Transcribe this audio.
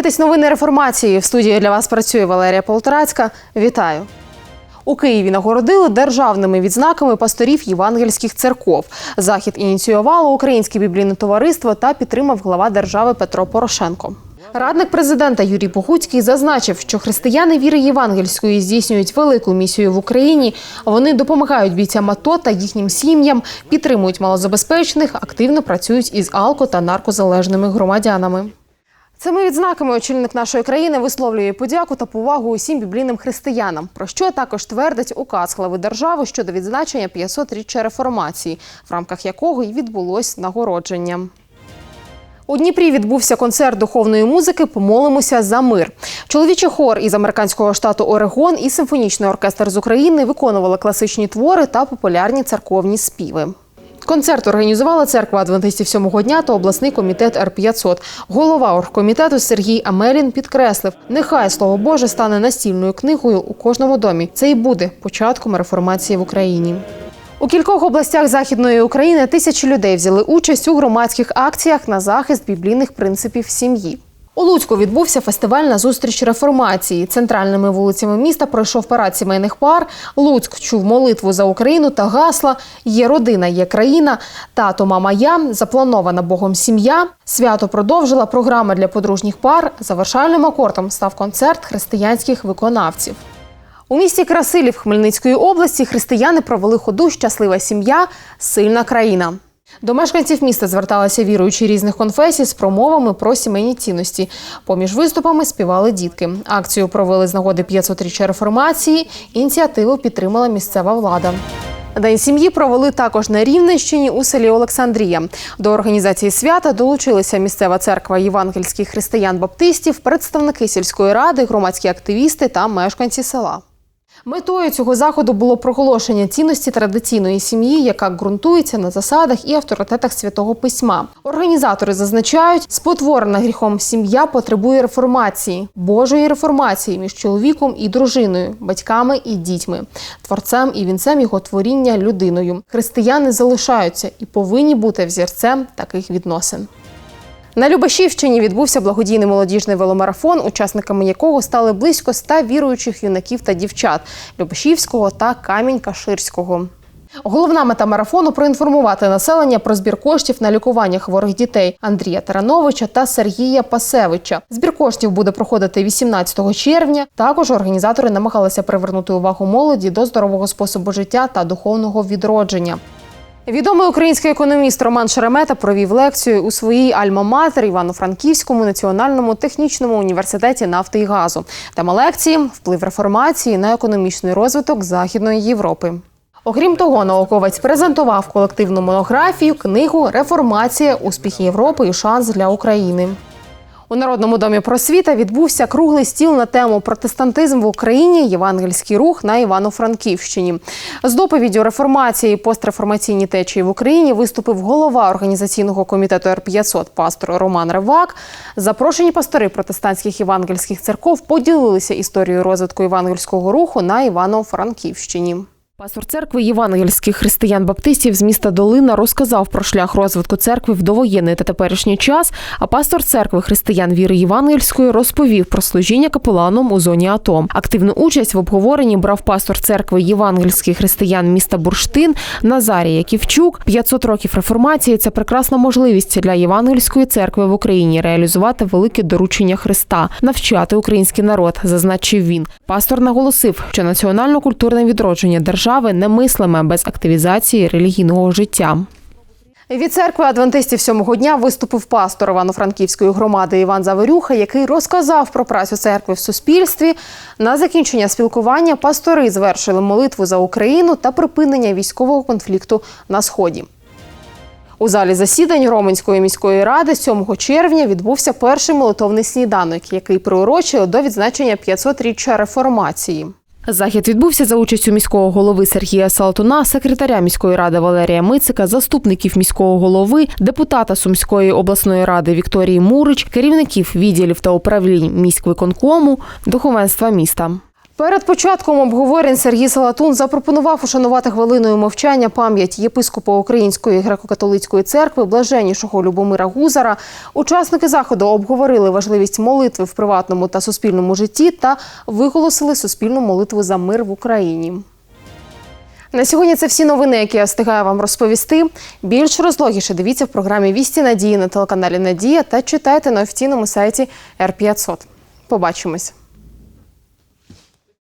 дивитесь новини реформації. В студії для вас працює Валерія Полторацька. Вітаю. У Києві нагородили державними відзнаками пасторів євангельських церков. Захід ініціювало Українське біблійне товариство та підтримав глава держави Петро Порошенко. Радник президента Юрій Погуцький зазначив, що християни віри євангельської здійснюють велику місію в Україні. Вони допомагають бійцям АТО та їхнім сім'ям, підтримують малозабезпечених, активно працюють із алко та наркозалежними громадянами. Цими відзнаками очільник нашої країни висловлює подяку та повагу усім біблійним християнам, про що також твердить указ глави держави щодо відзначення 500-річчя реформації, в рамках якого й відбулось нагородження. У Дніпрі відбувся концерт духовної музики Помолимося за мир. Чоловічий хор із американського штату Орегон і симфонічний оркестр з України виконували класичні твори та популярні церковні співи. Концерт організувала церква адвентистів сьомого дня та обласний комітет Р-500. Голова оргкомітету Сергій Амелін підкреслив, нехай слово Боже стане настільною книгою у кожному домі. Це і буде початком реформації в Україні. У кількох областях західної України тисячі людей взяли участь у громадських акціях на захист біблійних принципів сім'ї. У Луцьку відбувся фестиваль на зустріч реформації. Центральними вулицями міста пройшов парад сімейних пар. Луцьк чув молитву за Україну та гасла Є родина, є країна. Тато, мама, я запланована Богом сім'я. Свято продовжила програма для подружніх пар. Завершальним акордом став концерт християнських виконавців. У місті Красилів Хмельницької області християни провели ходу Щаслива сім'я, сильна країна. До мешканців міста зверталися віруючі різних конфесій з промовами про сімейні цінності. Поміж виступами співали дітки. Акцію провели з нагоди 500-річчя реформації. Ініціативу підтримала місцева влада. День сім'ї провели також на Рівненщині у селі Олександрія. До організації свята долучилися місцева церква євангельських християн-баптистів, представники сільської ради, громадські активісти та мешканці села. Метою цього заходу було проголошення цінності традиційної сім'ї, яка ґрунтується на засадах і авторитетах святого письма. Організатори зазначають, спотворена гріхом сім'я потребує реформації, Божої реформації між чоловіком і дружиною, батьками і дітьми, творцем і вінцем його творіння людиною. Християни залишаються і повинні бути взірцем таких відносин. На Любашівщині відбувся благодійний молодіжний веломарафон, учасниками якого стали близько ста віруючих юнаків та дівчат Любашівського та Камінь-Каширського. Головна мета марафону проінформувати населення про збір коштів на лікування хворих дітей Андрія Тарановича та Сергія Пасевича. Збір коштів буде проходити 18 червня. Також організатори намагалися привернути увагу молоді до здорового способу життя та духовного відродження. Відомий український економіст Роман Шеремета провів лекцію у своїй альма-матер Івано-Франківському національному технічному університеті нафти і газу. Тема лекції вплив реформації на економічний розвиток Західної Європи. Окрім того, науковець презентував колективну монографію, книгу Реформація, успіхи Європи і шанс для України. У Народному домі просвіта відбувся круглий стіл на тему Протестантизм в Україні, євангельський рух на Івано-Франківщині. З доповіддю реформації і постреформаційні течії в Україні виступив голова організаційного комітету Р-500 пастор Роман Ревак. Запрошені пастори протестантських євангельських церков поділилися історією розвитку євангельського руху на Івано-Франківщині. Пастор церкви євангельських християн-баптистів з міста Долина розказав про шлях розвитку церкви в довоєнний та теперішній час. А пастор церкви християн віри євангельської розповів про служіння капеланом у зоні АТО. Активну участь в обговоренні брав пастор церкви євангельських християн міста Бурштин Назарій Яківчук. 500 років реформації це прекрасна можливість для євангельської церкви в Україні реалізувати велике доручення Христа, навчати український народ, зазначив він. Пастор наголосив, що національно-культурне відродження держави немислиме без активізації релігійного життя. Від церкви адвентистів сьомого дня виступив пастор Івано-Франківської громади Іван Заверюха, який розказав про працю церкви в суспільстві. На закінчення спілкування пастори звершили молитву за Україну та припинення військового конфлікту на сході. У залі засідань Роменської міської ради 7 червня відбувся перший молитовний сніданок, який приурочили до відзначення 500-річчя реформації. Захід відбувся за участю міського голови Сергія Салтуна, секретаря міської ради Валерія Мицика, заступників міського голови, депутата Сумської обласної ради Вікторії Мурич, керівників відділів та управлінь міськвиконкому, духовенства міста. Перед початком обговорень Сергій Салатун запропонував ушанувати хвилиною мовчання пам'ять єпископа Української греко-католицької церкви блаженнішого Любомира Гузара. Учасники заходу обговорили важливість молитви в приватному та суспільному житті та виголосили суспільну молитву за мир в Україні. На сьогодні це всі новини, які я встигаю вам розповісти. Більш розлогіше дивіться в програмі Вісті Надії на телеканалі Надія та читайте на офіційному сайті R500. Побачимось.